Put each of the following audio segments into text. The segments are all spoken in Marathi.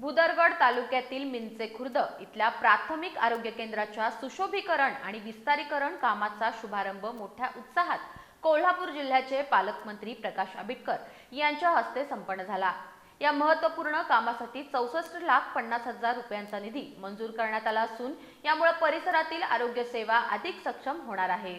भुदरगड तालुक्यातील मिंचे खुर्द इथल्या प्राथमिक आरोग्य केंद्राच्या सुशोभीकरण आणि विस्तारीकरण कामाचा शुभारंभ मोठ्या उत्साहात कोल्हापूर जिल्ह्याचे पालकमंत्री प्रकाश आंबेडकर यांच्या हस्ते संपन्न झाला. या महत्त्वपूर्ण कामासाठी चौसष्ट लाख पन्नास हजार रुपयांचा निधी मंजूर करण्यात आला असून यामुळे परिसरातील आरोग्य सेवा अधिक सक्षम होणार आहे.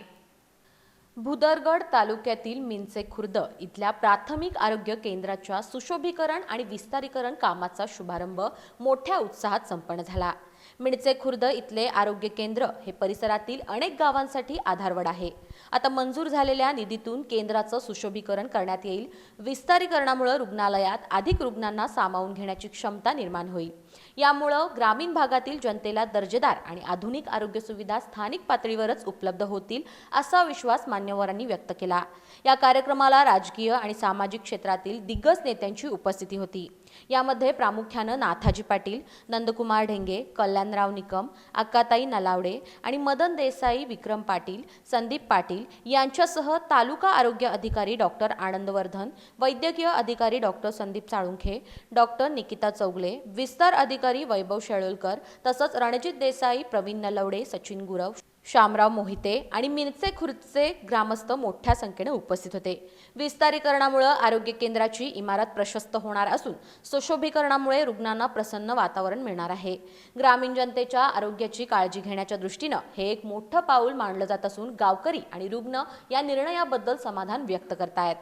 भुदरगड तालुक्यातील मिंचे खुर्द इथल्या प्राथमिक आरोग्य केंद्राच्या सुशोभीकरण आणि विस्तारीकरण कामाचा शुभारंभ मोठ्या उत्साहात संपन्न झाला. मिणचे खुर्द इथले आरोग्य केंद्र हे परिसरातील अनेक गावांसाठी आधारवड आहे. आता मंजूर झालेल्या निधीतून केंद्राचं सुशोभीकरण करण्यात येईल. विस्तारीकरणामुळे रुग्णालयात अधिक रुग्णांना सामावून घेण्याची क्षमता निर्माण होईल. यामुळं ग्रामीण भागातील जनतेला दर्जेदार आणि आधुनिक आरोग्य सुविधा स्थानिक पातळीवरच उपलब्ध होतील असा विश्वास मान्यवरांनी व्यक्त केला. या कार्यक्रमाला राजकीय आणि सामाजिक क्षेत्रातील दिग्गज नेत्यांची उपस्थिती होती. यामध्ये प्रामुख्यानं नाथाजी पाटील नंदकुमार ढेंगे कल्याण कल्याणराव निकम अक्काताई नलावडे आणि मदन देसाई विक्रम पाटील संदीप पाटील यांच्यासह तालुका आरोग्य अधिकारी डॉक्टर आनंदवर्धन वैद्यकीय अधिकारी डॉक्टर संदीप साळुंखे डॉक्टर निकिता चौगले विस्तार अधिकारी वैभव शेळुलकर तसंच रणजित देसाई प्रवीण नलवडे सचिन गुरव श्यामराव मोहिते आणि मिरचे खुर्दचे ग्रामस्थ मोठ्या संख्येने उपस्थित होते. विस्तारीकरणामुळे आरोग्य केंद्राची इमारत प्रशस्त होणार असून सुशोभीकरणामुळे रुग्णांना प्रसन्न वातावरण मिळणार आहे. ग्रामीण ग्रामीण जनतेच्या आरोग्याची काळजी घेण्याच्या दृष्टीनं हे एक मोठं पाऊल मानलं जात असून गावकरी आणि रुग्ण या निर्णयाबद्दल समाधान व्यक्त करतायत.